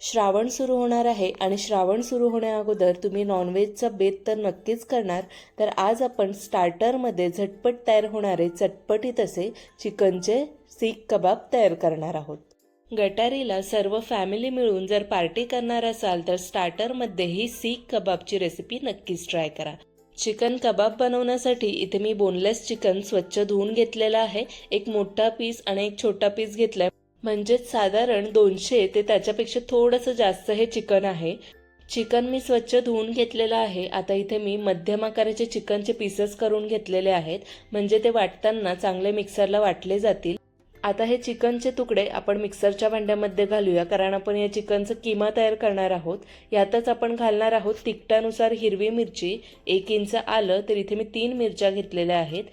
श्रावण सुरू होणार आहे आणि श्रावण सुरू होण्याअगोदर तुम्ही नॉनव्हेजचा बेत तर नक्कीच करणार. तर आज आपण स्टार्टरमध्ये झटपट तयार होणारे चटपटीत असे चिकनचे सीख कबाब तयार करणार आहोत. गटारीला सर्व फॅमिली मिळून जर पार्टी करणार असाल तर स्टार्टरमध्ये ही सीख कबाबची रेसिपी नक्कीच ट्राय करा. चिकन कबाब बनवण्यासाठी इथे मी बोनलेस चिकन स्वच्छ धुवून घेतलेलं आहे. एक मोठा पीस आणि एक छोटा पीस घेतला म्हणजेच साधारण दोनशे ते त्याच्यापेक्षा थोडंसं जास्त हे चिकन आहे. चिकन मी स्वच्छ धुवून घेतलेलं आहे. आता इथे मी मध्यम आकाराचे चिकनचे पीसेस करून घेतलेले आहेत. म्हणजे ते वाटताना चांगले मिक्सरला वाटले जातील. आता हे चिकनचे तुकडे आपण मिक्सरच्या भांड्यामध्ये घालूया कारण आपण या चिकनचं किमा तयार करणार आहोत. यातच आपण घालणार आहोत तिखटानुसार हिरवी मिरची. एक इंच आलं तर इथे मी तीन मिरच्या घेतलेल्या आहेत.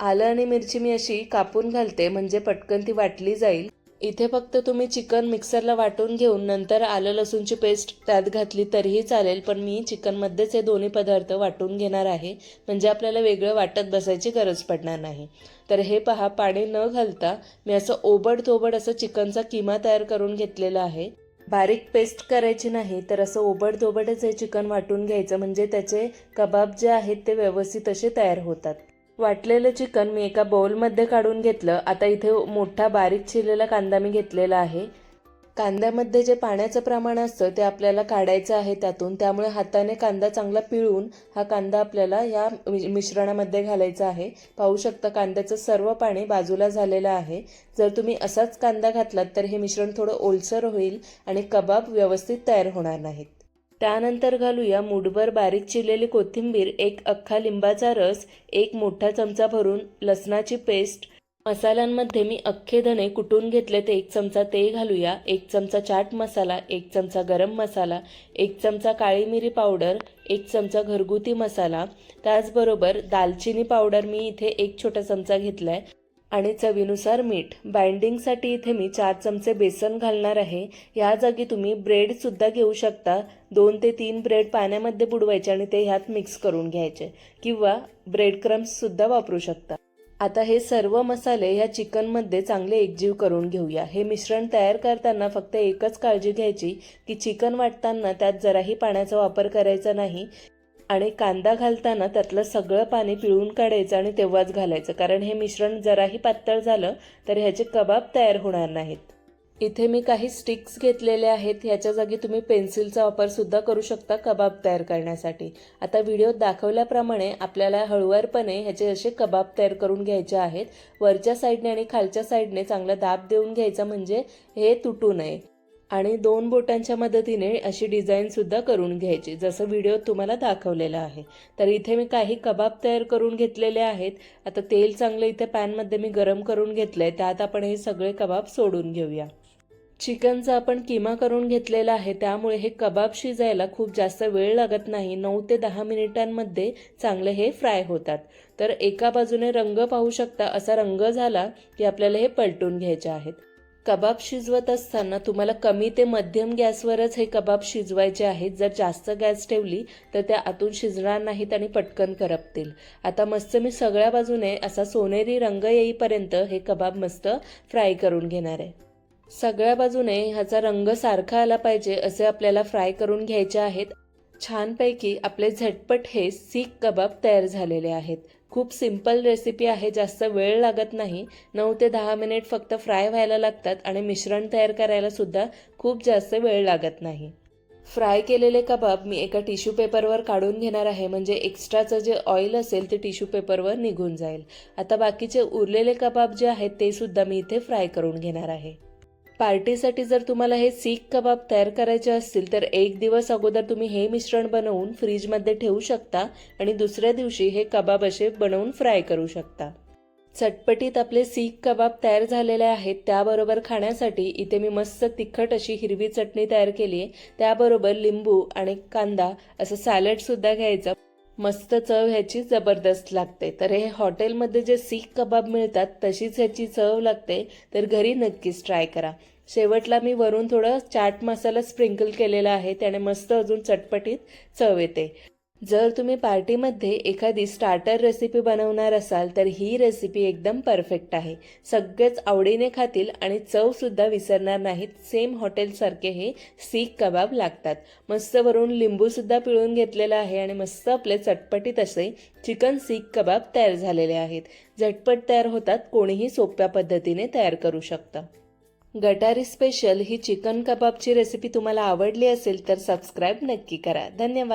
आलं आणि मिरची मी अशी कापून घालते म्हणजे पटकन ती वाटली जाईल. इथे फक्त तुम्ही चिकन मिक्सरला वाटून घेऊन नंतर आलं लसूणची पेस्ट त्यात घातली तरीही चालेल पण मी चिकनमध्येच हे दोन्ही पदार्थ वाटून घेणार आहे. म्हणजे आपल्याला वेगळं वाटत बसायची गरज पडणार नाही. तर हे पहा पाणी न घालता मी असं ओबडधोबड असं चिकनचा किमा तयार करून घेतलेला आहे. बारीक पेस्ट करायची नाही तर असं ओबडधोबडच हे चिकन वाटून घ्यायचं. म्हणजे त्याचे कबाब जे आहेत ते व्यवस्थित असे तयार होतात. वाटलेलं चिकन मी एका बाउलमध्ये काढून घेतलं. आता इथे मोठा बारीक चिरलेला कांदा मी घेतलेला आहे. कांद्यामध्ये जे पाण्याचं प्रमाण असतं ते आपल्याला काढायचं आहे त्यातून. त्यामुळे हाताने कांदा चांगला पिळून हा कांदा आपल्याला या मि- मिश्रणामध्ये घालायचा आहे. पाहू शकता कांद्याचं सर्व पाणी बाजूला झालेलं आहे. जर तुम्ही असाच कांदा घातलात तर हे मिश्रण थोडं ओलसर होईल आणि कबाब व्यवस्थित तयार होणार नाहीत. त्यानंतर घालूया मुठभर बारीक चिरलेली कोथिंबीर एक अख्खा लिंबाचा रस एक मोठा चमचा भरून लसणाची पेस्ट. मसाल्यांमध्ये मी अख्खे धणे कुटून घेतले ते एक चमचा ते घालूया एक चमचा चाट मसाला एक चमचा गरम मसाला एक चमचा काळी मिरी पावडर एक चमचा घरगुती मसाला. त्याचबरोबर दालचिनी पावडर मी इथे एक छोटा चमचा घेतला आहे आणि चवीनुसार मीठ. बाइंडिंगसाठी इथे मी चार चमचे बेसन घालणार आहे. या जागी तुम्ही ब्रेडसुद्धा घेऊ शकता. दोन ते तीन ब्रेड पाण्यामध्ये बुडवायचे आणि ते ह्यात मिक्स करून घ्यायचे. किंवा ब्रेड क्रम्ससुद्धा वापरू शकता. आता हे सर्व मसाले ह्या चिकनमध्ये चांगले एकजीव करून घेऊया. हे मिश्रण तयार करताना फक्त एकच काळजी घ्यायची की चिकन वाटताना त्यात जराही पाण्याचा वापर करायचा नाही. आणि कांदा घालताना त्यातलं सगळं पाणी पिळून काढायचं आणि तेव्हाच घालायचं. कारण हे मिश्रण जराही पातळ झालं तर ह्याचे कबाब तयार होणार नाहीत. इथे मी काही स्टिक्स घेतलेले आहेत. ह्याच्या जागी तुम्ही पेन्सिलचा वापरसुद्धा करू शकता कबाब तयार करण्यासाठी. आता व्हिडिओ दाखवल्याप्रमाणे आपल्याला हळुवारपणे ह्याचे असे कबाब तयार करून घ्यायचे आहेत. वरच्या साईडने आणि खालच्या साईडने चांगला दाब देऊन घ्यायचा म्हणजे हे तुटू नये. आणि दोन बोटांच्या मदतीने अशी डिझाईनसुद्धा करून घ्यायची जसं व्हिडिओ तुम्हाला दाखवलेला आहे. तर इथे मी काही कबाब तयार करून घेतलेले आहेत. आता तेल चांगलं इथे पॅनमध्ये मी गरम करून घेतलं आहे त्यात आपण हे सगळे कबाब सोडून घेऊया. चिकनचा आपण किमा करून घेतलेला आहे. त्यामुळे हे कबाब शिजायला खूप जास्त वेळ लागत नाही. नऊ ते दहा मिनिटांमध्ये चांगले हे फ्राय होतात. तर एका बाजूने रंग पाहू शकता असा रंग झाला की आपल्याला हे पलटून घ्यायचे आहेत. कबाब शिजवत असताना तुम्हाला कमी ते मध्यम गॅसवरच हे कबाब शिजवायचे आहेत. जर जास्त गॅस ठेवली तर त्या आतून शिजणार नाहीत आणि पटकन करपतील. आता मस्त मी सगळ्या बाजूने असा सोनेरी रंग येईपर्यंत हे कबाब मस्त फ्राय करून घेणार आहे. सगळ्या बाजूने ह्याचा रंग सारखा आला पाहिजे असे आपल्याला फ्राय करून घ्यायचे आहेत. छानपैकी आपले झटपट हे सीख कबाब तयार झालेले आहेत. खूप सिंपल रेसिपी आहे जास्त वेळ लागत नाही. नऊ ते दहा मिनिट फक्त फ्राय व्हायला लागतात आणि मिश्रण तयार करायला सुद्धा खूप जास्त वेळ लागत नाही. फ्राय केलेले कबाब मी एका टिश्यू पेपरवर काढून घेणार आहे म्हणजे एक्स्ट्राचं जे ऑइल असेल ते टिश्यू पेपरवर निघून जाईल. आता बाकीचे उरलेले कबाब जे आहेत ते सुद्धा मी इथे फ्राय करून घेणार आहे. पार्टीसाठी जर तुम्हाला हे सीख कबाब तयार करायचे असतील तर एक दिवस अगोदर तुम्ही हे मिश्रण बनवून फ्रीजमध्ये ठेवू शकता आणि दुसऱ्या दिवशी हे कबाब असे बनवून फ्राय करू शकता. चटपटीत आपले सीख कबाब तयार झालेले आहेत त्याबरोबर खाण्यासाठी इथे मी मस्त तिखट अशी हिरवी चटणी तयार केली आहे त्याबरोबर लिंबू आणि कांदा असं सॅलडसुद्धा घ्यायचं. मस्त चव ह्याची जबरदस्त लागते. तर हे हॉटेलमध्ये जे सीख कबाब मिळतात तशीच ह्याची चव लागते. तर घरी नक्कीच ट्राय करा. शेवटला मी वरून थोडं चाट मसाला स्प्रिंकल केलेला आहे. त्याने मस्त अजून चटपटीत चव येते. जर तुम्ही पार्टीमध्ये एखादी स्टार्टर रेसिपी बनवणार असाल तर ही रेसिपी एकदम परफेक्ट आहे. सगळेच आवडीने खातील आणि चवसुद्धा विसरणार नाहीत. सेम हॉटेलसारखे हे सीख कबाब लागतात. मस्त वरून लिंबूसुद्धा पिळून घेतलेलं आहे आणि मस्त आपले चटपटीत असे चिकन सीख कबाब तयार झालेले आहेत. झटपट तयार होतात कोणीही सोप्या पद्धतीने तयार करू शकतं. गटारी स्पेशल ही चिकन कबाबची रेसिपी तुम्हाला आवडली असेल तर सबस्क्राईब नक्की करा. धन्यवाद.